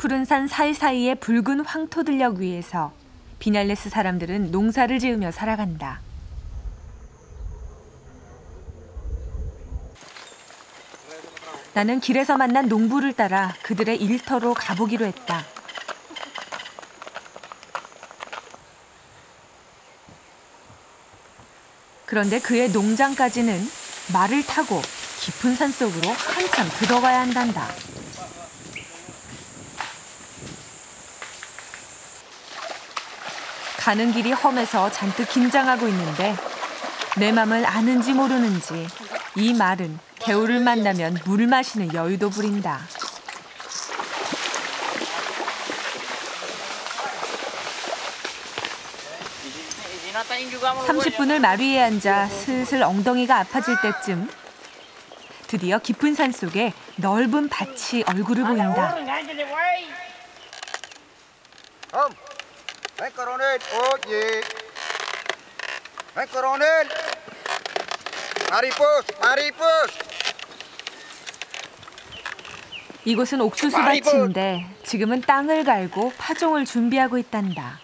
푸른 산 사이사이의 붉은 황토 들녘 위에서 비날레스 사람들은 농사를 지으며 살아간다. 나는 길에서 만난 농부를 따라 그들의 일터로 가보기로 했다. 그런데 그의 농장까지는 말을 타고 깊은 산 속으로 한참 들어가야 한단다. 가는 길이 험해서 잔뜩 긴장하고 있는데 내 맘을 아는지 모르는지 이 말은 개울을 만나면 물 마시는 여유도 부린다. 삼십 분을 말 위에 앉아 슬슬 엉덩이가 아파질 때쯤 드디어 깊은 산 속에 넓은 밭이 얼굴을 보인다. Đấy, coronel. Ô, gì? Đấy, coronel. Maripos, maripos. 이곳은 옥수수 밭인데 지금은 땅을 갈고 파종을 준비하고 있단다.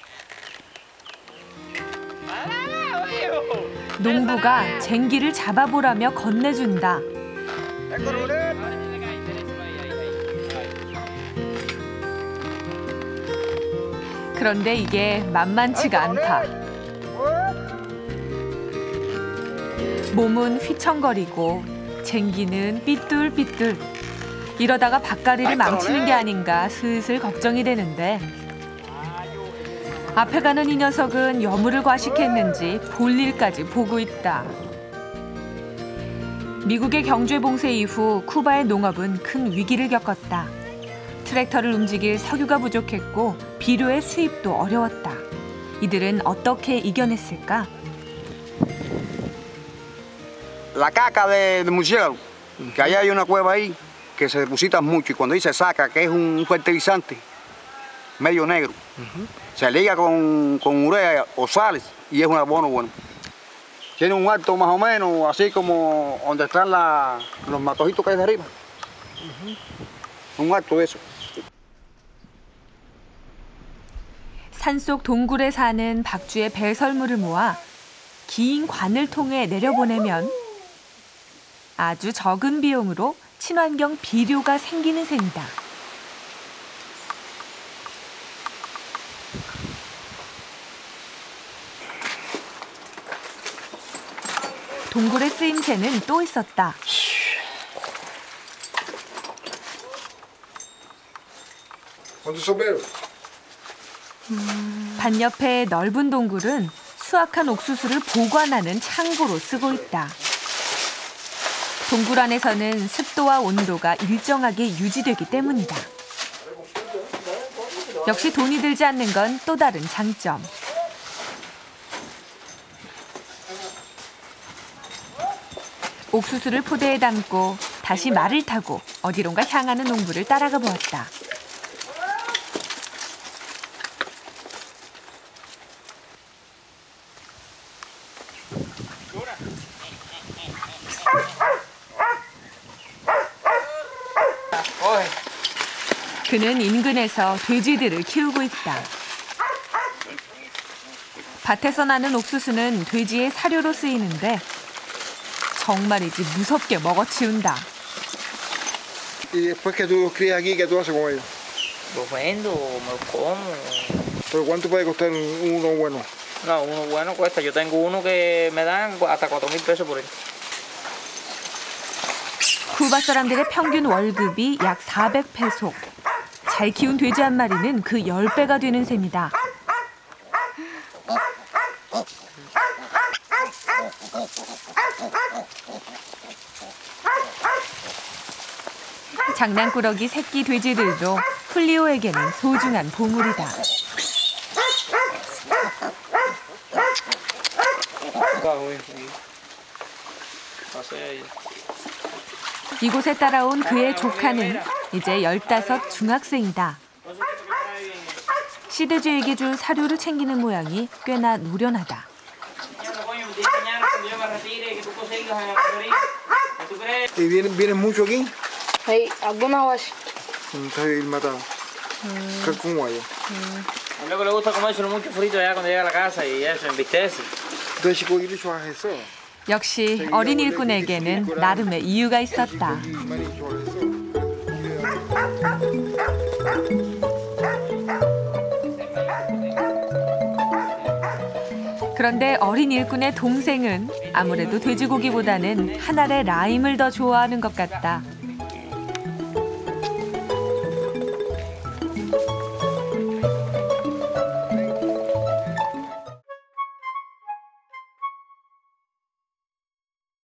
농부가 쟁기를 잡아보라며 건네준다. Đấy, 그런데 이게 만만치가 않다. 몸은 휘청거리고 쟁기는 삐뚤삐뚤. 이러다가 밭가리를 망치는 게 아닌가 슬슬 걱정이 되는데 앞에 가는 이 녀석은 여물을 과식했는지 볼일까지 보고 있다. 미국의 경제 봉쇄 이후 쿠바의 농업은 큰 위기를 겪었다. 트랙터를 움직일 석유가 부족했고 비료의 수입도 어려웠다. 이들은 어떻게 이겨냈을까? La caca de, de murciélago, que allá hay una cueva ahí que se deposita mucho y cuando ahí se saca, que es un fertilizante medio negro, se liga con, con urea o sales y es un abono bueno. Tiene un alto más o menos, así como donde están la- los matojitos que hay de arriba. Un alto de eso. 산속 동굴에 사는 박쥐의 배설물을 모아 긴 관을 통해 내려보내면 아주 적은 비용으로 친환경 비료가 생기는 셈이다. 동굴의 쓰임새는 또 있었다. ¿Cuántos 반 옆의 넓은 동굴은 수확한 옥수수를 보관하는 창고로 쓰고 있다. 동굴 안에서는 습도와 온도가 일정하게 유지되기 때문이다. 역시 돈이 들지 않는 건 또 다른 장점. 옥수수를 포대에 담고 다시 말을 타고 어디론가 향하는 농부를 따라가 보았다. 그는 인근에서 돼지들을 키우고 있다. 밭에서 나는 옥수수는 돼지의 사료로 쓰이는데 정말이지 무섭게 먹어치운다. 쿠바 사람들의 평균 월급이 약 400페소. 잘 키운 돼지 한 마리는 그 10배가 되는 셈이다. 장난꾸러기 새끼 돼지들도 플리오에게는 소중한 보물이다. 이곳에 따라온 그의 조카는 이제 15 중학생이다. 시드주에게 줄 사료를 챙기는 모양이 꽤나 노련하다. 그 역시 어린 일꾼에게는 나름의 이유가 있었다. 그런데 어린 일꾼의 동생은 아무래도 돼지고기보다는 한 알의 라임을 더 좋아하는 것 같다.